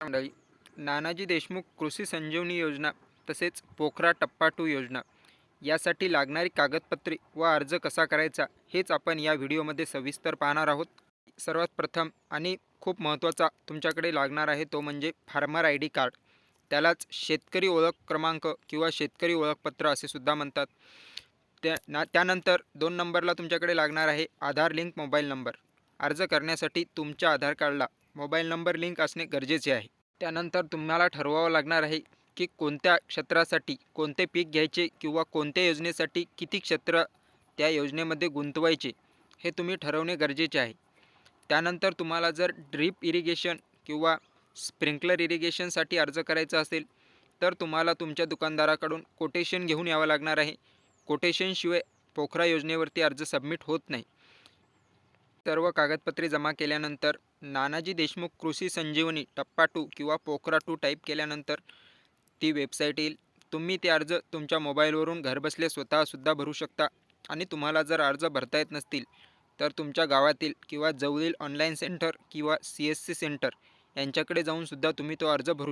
मंडळी नानाजी देशमुख कृषी संजीवनी योजना तसेच पोखरा टप्पा टू योजना यासाठी लागणारी कागदपत्रे व अर्ज कसा करायचा हेच आपण या व्हिडिओमध्ये सविस्तर पाहणार आहोत. सर्वात प्रथम आणि खूप महत्त्वाचा तुमच्याकडे लागणार आहे तो म्हणजे फार्मर आय डी कार्ड. त्यालाच शेतकरी ओळख क्रमांक किंवा शेतकरी ओळखपत्र असे सुद्धा म्हणतात. त्या ना त्यानंतर दोन नंबरला तुमच्याकडे लागणार आहे आधार लिंक मोबाईल नंबर. अर्ज करण्यासाठी तुमच्या आधार कार्डला मोबाईल नंबर लिंक असणे गरजेचे आहे. त्यानंतर तुम्हाला ठरवावं लागणार आहे की कोणत्या क्षेत्रासाठी कोणते पीक घ्यायचे किंवा कोणत्या योजनेसाठी किती क्षेत्र त्या योजनेमध्ये गुंतवायचे हे तुम्ही ठरवणे गरजेचे आहे. त्यानंतर तुम्हाला जर ड्रीप इरिगेशन किंवा स्प्रिंकलर इरिगेशनसाठी अर्ज करायचा असेल तर तुम्हाला तुमच्या दुकानदाराकडून कोटेशन घेऊन यावं लागणार आहे. कोटेशनशिवाय पोखरा योजनेवरती अर्ज सबमिट होत नाही. सर्व कागदपत्रे जमा केल्यानंतर नानाजी देशमुख कृषी संजीवनी टप्पा टू किंवा पोखरा टू टाईप केल्यानंतर ती वेबसाईट येईल. तुम्ही ते अर्ज तुमच्या मोबाईलवरून घरबसल्या स्वतःसुद्धा भरू शकता आणि तुम्हाला जर अर्ज भरता येत नसतील तर तुमच्या गावातील किंवा जवळील ऑनलाईन सेंटर किंवा सी एस सी सेंटर यांच्याकडे जाऊनसुद्धा तुम्ही तो अर्ज भरू